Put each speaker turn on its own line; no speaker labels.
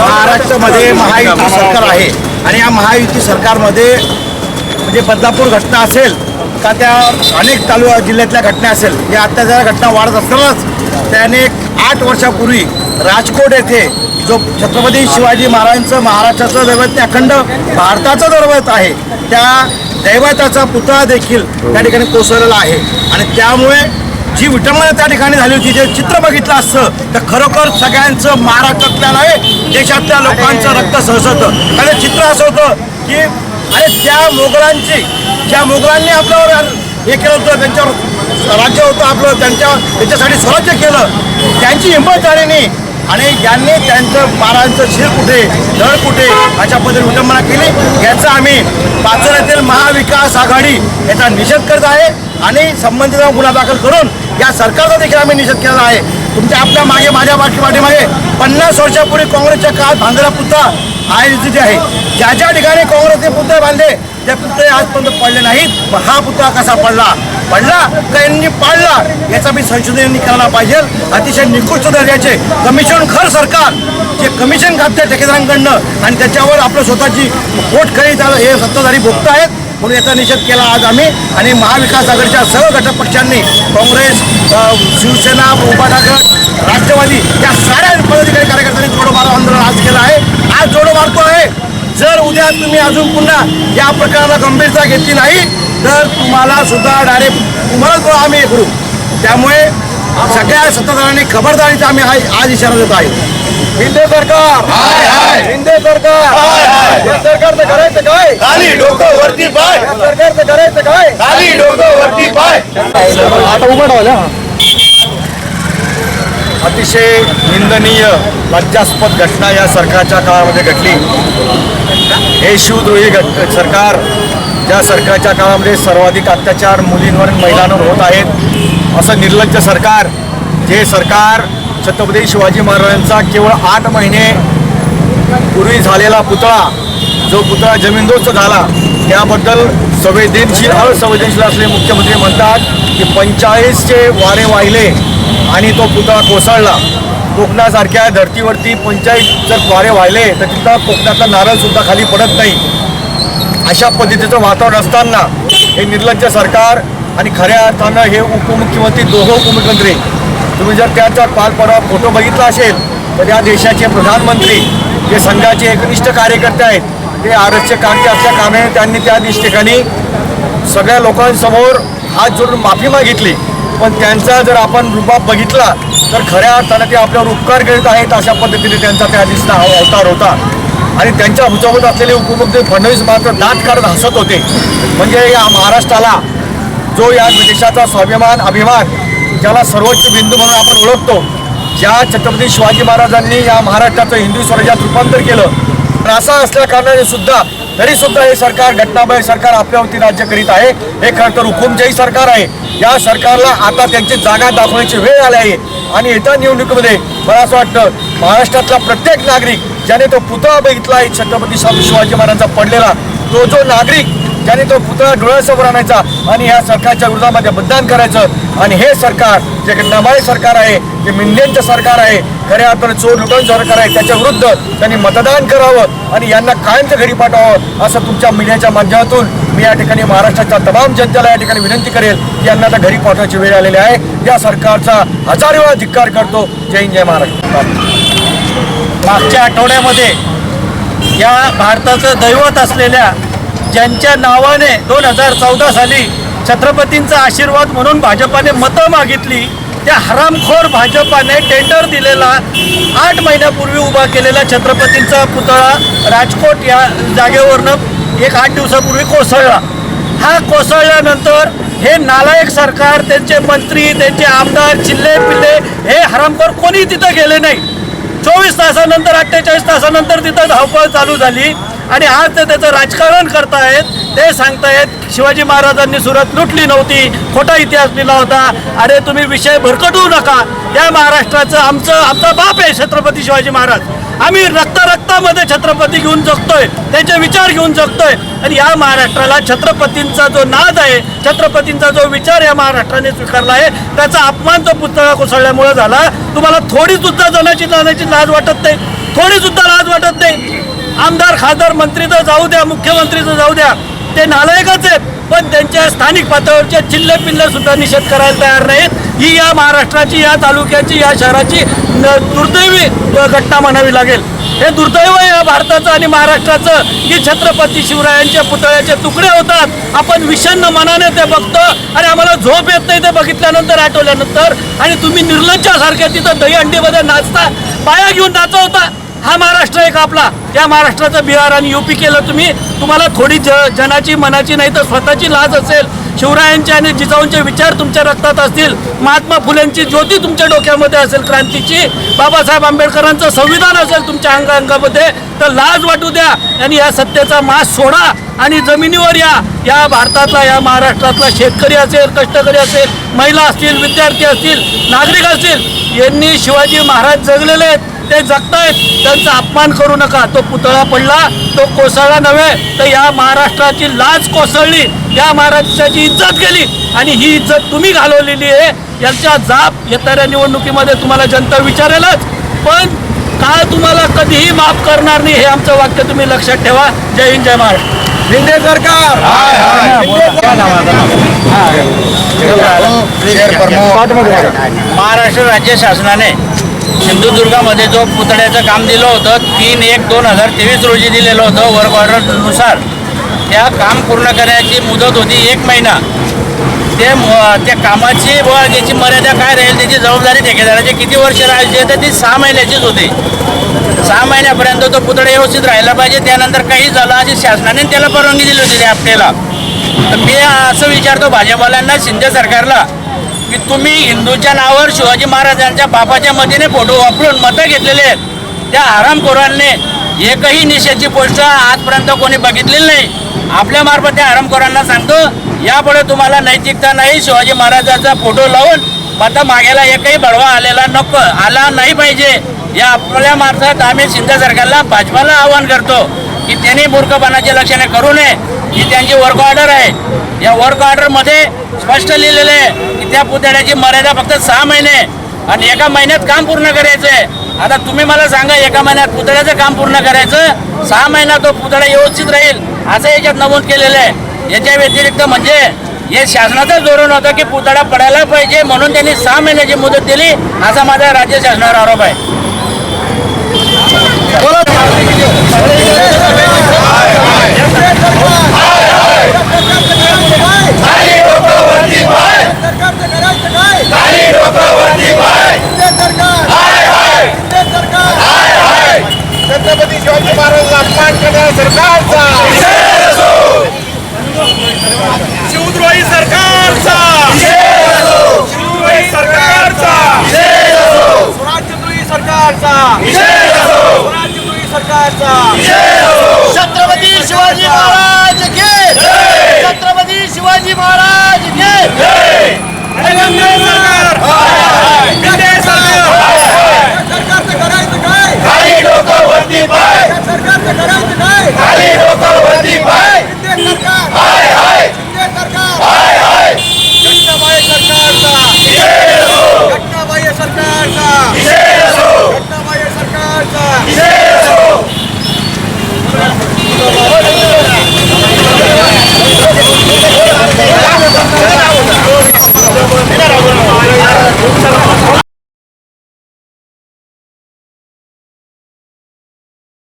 महाराष्ट्रामध्ये महायुती सरकार आहे आणि या महायुती सरकारमध्ये म्हणजे बदलापूर घटना असेल का त्या अनेक तालुका जिल्ह्यातल्या घटना असेल या अत्याचार घटना वाढत असतानाच त्याने आठ वर्षापूर्वी राजकोट येथे जो छत्रपती शिवाजी महाराजांचं महाराष्ट्राचं दैवत अखंड भारताचं दैवत आहे त्या दैवताचा पुतळा देखील त्या ठिकाणी कोसळलेला आहे. आणि त्यामुळे जी विटंबना त्या ठिकाणी झाली होती जे चित्र बघितलं असतं तर खरोखर सगळ्यांचं महाराष्ट्रातल्या नाही देशातल्या लोकांचं रक्त सहसतं. आणि चित्र असं होतं की अरे त्या मोगलांची ज्या मोगलांनी आपल्यावर हे केलं होतं त्यांच्यावर राज्य होतं आपलं त्यांच्या त्याच्यासाठी स्वराज्य केलं. त्यांची हिंमत झाली नाही. आणि ज्यांनी त्यांचं बाळांचं शिर कुठे धड कुठे अशा पद्धतीने विटंबना केली याचा आम्ही पाचोऱ्यातील महाविकास आघाडी याचा निषेध करत आहे आणि संबंधित गुन्हा दाखल करून या सरकारचा देखील आम्ही निषेध केला आहे. तुमच्या आपल्या मागे माझ्या पाठी पाठीमागे पन्नास वर्षापूर्वी काँग्रेसच्या काळात बांधलेला पुतळा आहे जे आहे. ज्या ज्या ठिकाणी काँग्रेसने पुतळे बांधले त्या पुतळे आजपर्यंत पडले नाहीत. हा पुतळा कसा पडला? पडला का यांनी पाळला याचा मी संशोधन यांनी करायला पाहिजे. अतिशय निकृष्ट दर्जाचे कमिशन खर सरकार जे कमिशन खाते ठेकेदारांकडनं आणि त्याच्यावर आपलं स्वतःची पोट खरी हे सत्ताधारी भोगत आहेत म्हणून याचा निषेध केला आज आम्ही. आणि महाविकास आघाडीच्या सर्व घटक पक्षांनी काँग्रेस शिवसेना उभाटा गट राष्ट्रवादी या साऱ्या पदाधिकारी कार्यकर्त्यांनी जोडो मारो आंदोलन आज केलं आहे. आज जोडो मारतो आहे. जर उद्या तुम्ही अजून पुन्हा या प्रकाराला गंभीरता घेतली नाही तर तुम्हाला सुद्धा डायरेक्ट तुम्हालाच आम्ही हे करू त्यामुळे सगळ्या सत्ताधाऱ्यांनी खबरदारीचा आम्ही आज इशारा देत आहे
शिंदे सरकार! शिंदे सरकार! या सरकारचं करायचं काय?
खाली डोकं वरती पाय.
या सरकारचं करायचं काय?
खाली डोकं वरती पाय.
आता उभं ठेवलं
अतिशय निंदनीय लज्जास्पद घटना या सरकारच्या काळामध्ये घडली. हे शिवद्रोही घट सरकार या सरकारच्या काळामध्ये सर्वाधिक अत्याचार मुलींवर महिलांवर होत आहेत. असं निर्लज्ज सरकार जे सरकार छत्रपती शिवाजी महाराजांचा केवळ आठ महिने पूर्वी झालेला पुतळा जो पुतळा जमीनदोस्त झाला त्याबद्दल संवेदनशील असंवेदनशील असलेले मुख्यमंत्री म्हणतात की पंचाळीसचे वारे वाहिले आणि तो पुतळा कोसळला. कोकणासारख्या धर्तीवरती पंचाळीस जर वारे वाहिले तर तिथं कोकणातला नारळसुद्धा खाली पडत नाही. अशा पद्धतीचं वातावरण असताना हे निर्लज्ज सरकार आणि खऱ्या अर्थानं हे उपमुख्यमंत्री दोघं उपमुख्यमंत्री तुम्ही जर त्याचा काल परवा फोटो बघितला असेल तर या देशाचे प्रधानमंत्री जे संघाचे एकनिष्ठ कार्यकर्ते आहेत ते आरक्षे काढते असल्या कारणाने त्यांनी त्या ठिकाणी सगळ्या लोकांसमोर हात जोडून माफी मागितली. पण त्यांचा जर आपण रुबाब बघितला तर खऱ्या अर्थानं ते आपल्यावर उपकार करीत आहेत अशा पद्धतीने त्यांचा त्या दिसला अवतार होता. आणि त्यांच्या हुच्याहोत असलेले उपमुख्य फडणवीस मात्र दाट काढत हसत होते. म्हणजे या महाराष्ट्राला जो या देशाचा स्वाभिमान अभिमान ज्याला सर्वोच्च बिंदू म्हणून आपण ओळखतो ज्या छत्रपती शिवाजी महाराजांनी या महाराष्ट्राचं हिंदू स्वराज्यात रूपांतर केलं असा असं असल्या कारणाने सुद्धा तरी सुद्धा हे सरकार घटनाबाह्य सरकार आपल्यावरती राज्य करीत आहे. हे खरं तर हुकुमशाही सरकार आहे. या सरकारला आता त्यांची जागा दाखवण्याची वेळ आली आहे. आणि येत्या निवडणुकीमध्ये मला असं वाटतं महाराष्ट्रातला प्रत्येक नागरिक ज्याने तो पुतळा बघितला आहे छत्रपती शाहू शिवाजी महाराजांचा पडलेला तो जो नागरिक ज्याने तो पुतळा डोळ्यासमोर आणायचा आणि ह्या सरकारच्या विरोधामध्ये मतदान करायचं. आणि हे सरकार जे घटनाबाह्य सरकार आहे जे मिंदेंचं सरकार आहे खऱ्या अर्थानं चोर लुटण सरकार आहे त्याच्या विरुद्ध त्यांनी मतदान करावं आणि यांना कायमचं घरी पाठवावं असं तुमच्या मीडियाच्या माध्यमातून मी या ठिकाणी महाराष्ट्राच्या तमाम जनतेला या ठिकाणी विनंती करेल की यांना आता घरी पाठवायची वेळ आलेली आहे. या सरकारचा हजार वेळा धिक्कार करतो. जय हिंद जय महाराष्ट्र.
मागच्या आठवड्यामध्ये या भारताचं दैवत असलेल्या ज्यांच्या नावाने दोन हजार चौदा साली छत्रपतींचा आशीर्वाद म्हणून भाजपाने मतं मागितली त्या हरामखोर भाजपाने टेंडर दिलेला आठ महिन्यापूर्वी उभा केलेला छत्रपतींचा पुतळा राजकोट या जागेवरनं एक आठ दिवसापूर्वी कोसळला. हा कोसळल्यानंतर हे नालायक सरकार त्यांचे मंत्री त्यांचे आमदार चिल्ले पिल्ले हे हरामखोर कोणी तिथं गेले नाही. चोवीस तासानंतर अठ्ठेचाळीस तासानंतर तिथं धावपळ चालू झाली. आणि आज ते त्याचं राजकारण करतायत. ते सांगतायत शिवाजी महाराजांनी सुरत लुटली नव्हती खोटा इतिहास लिहिला होता. अरे तुम्ही विषय भरकटवू नका. या महाराष्ट्राचं आमचं आमचा बाप आहे छत्रपती शिवाजी महाराज. आम्ही रक्त रक्तामध्ये छत्रपती घेऊन जगतोय त्यांचे विचार घेऊन जगतोय. आणि या महाराष्ट्राला छत्रपतींचा जो नाद आहे छत्रपतींचा जो विचार या महाराष्ट्राने स्वीकारला आहे त्याचा अपमान तो पुतळा कोसळल्यामुळे झाला. तुम्हाला थोडी सुद्धा जनाची जाण्याची लाज वाटत नाही. थोडी सुद्धा लाज वाटत नाही. आमदार खासदार मंत्री तर जाऊ द्या मुख्यमंत्री तर जाऊ द्या. ते नालायकच आहेत. पण त्यांच्या स्थानिक पातळीवरचे चिल्ले पिल्ले सुद्धा निषेध करायला तयार नाहीत. ही या महाराष्ट्राची या तालुक्याची या शहराची दुर्दैवी घटना म्हणावी लागेल. हे दुर्दैव या भारताचं आणि महाराष्ट्राचं की छत्रपती शिवरायांच्या पुतळ्याचे तुकडे होतात. आपण विषन्न मनाने ते बघतो. आणि आम्हाला झोप येत नाही ते बघितल्यानंतर आठवल्यानंतर. आणि तुम्ही निर्लज्जासारख्या तिथं दहीहंडीमध्ये नाचता पाया घेऊन नाचवता. हा महाराष्ट्र एक आपला. त्या महाराष्ट्राचं बिहार आणि युपी केलं तुम्ही. तुम्हाला थोडी ज जनाची मनाची नाही तर स्वतःची लाज असेल. शिवरायांचे आणि जिजाऊंचे विचार तुमच्या रक्तात असतील. महात्मा फुलेंची ज्योती तुमच्या डोक्यामध्ये असेल क्रांतीची. बाबासाहेब आंबेडकरांचं संविधान असेल तुमच्या अंग अंगामध्ये. तर लाज वाटू द्या आणि या सत्तेचा मास सोडा आणि जमिनीवर या. या भारतातला या महाराष्ट्रातला शेतकरी असेल कष्टकरी असेल महिला असतील विद्यार्थी असतील नागरिक असतील यांनी शिवाजी महाराज जगलेले आहेत. ते जगतायत. त्यांचा अपमान करू नका. तो पुतळा पडला तो कोसळला नव्हे तर या महाराष्ट्राची लाज कोसळली. या महाराष्ट्राची इज्जत गेली. आणि ही इज्जत तुम्ही घालवलेली आहे. याच्या जाब येणाऱ्या निवडणुकीमध्ये तुम्हाला जनता विचारेलच. पण काळ तुम्हाला कधीही माफ करणार नाही हे आमचं वाक्य तुम्ही लक्षात ठेवा. जय हिंद जय महाराष्ट्र.
शिंदे सरकार!
महाराष्ट्र राज्य शासनाने सिंधुदुर्गामध्ये जो पुतळ्याचं काम दिलं होतं तीन एक दोन हजार तेवीस रोजी दिलेलं होतं वर्क ऑर्डरनुसार त्या काम पूर्ण करण्याची मुदत होती एक महिना. ते त्या कामाची व त्याची मर्यादा काय राहील त्याची जबाबदारी ठेकेदाराची किती वर्ष राहायची तर ती सहा महिन्याचीच होती. सहा महिन्यापर्यंत तो पुतळा व्यवस्थित राहिला पाहिजे त्यानंतर काही झालं अशी शासनाने त्याला परवानगी दिली होती त्या आपल्याला तर मी असं विचारतो भाजपवाल्यांना शिंदे सरकारला की तुम्ही हिंदूच्या नावावर शिवाजी महाराजांच्या बापाच्या मतीने फोटो वापरून मतं घेतलेले आहेत. त्या हरामखोरांनी एकही निषेधची पोस्ट आजपर्यंत कोणी बघितलेली नाही. आपल्या मार्फत त्या हरामखोरांना सांगतो यापुढे तुम्हाला नैतिकता नाही शिवाजी महाराजांचा फोटो लावून मतं मागायला एकही बळवा आलेला नको आला नाही पाहिजे. या आपल्या मार्फत आम्ही शिंदे सरकारला भाजपाला आवाहन करतो की त्यांनी मूर्खपणाची लक्षणे करू नये. ही त्यांची वर्क ऑर्डर आहे. या वर्क ऑर्डरमध्ये स्पष्ट लिहिलेलं आहे त्या पुतळ्याची मर्यादा फक्त सहा महिने आणि एका महिन्यात काम पूर्ण करायचं आहे आता तुम्ही मला सांगा एका महिन्यात पुतळ्याचं काम पूर्ण करायचं सहा महिना तो पुतळा व्यवस्थित राहील असं याच्यात नमूद केलेलं आहे. याच्या व्यतिरिक्त म्हणजे हे शासनाचं धोरण होतं की पुतळा पडायला पाहिजे म्हणून त्यांनी सहा महिन्याची मुदत दिली असा माझा राज्य शासनावर आरोप आहे.
बोला.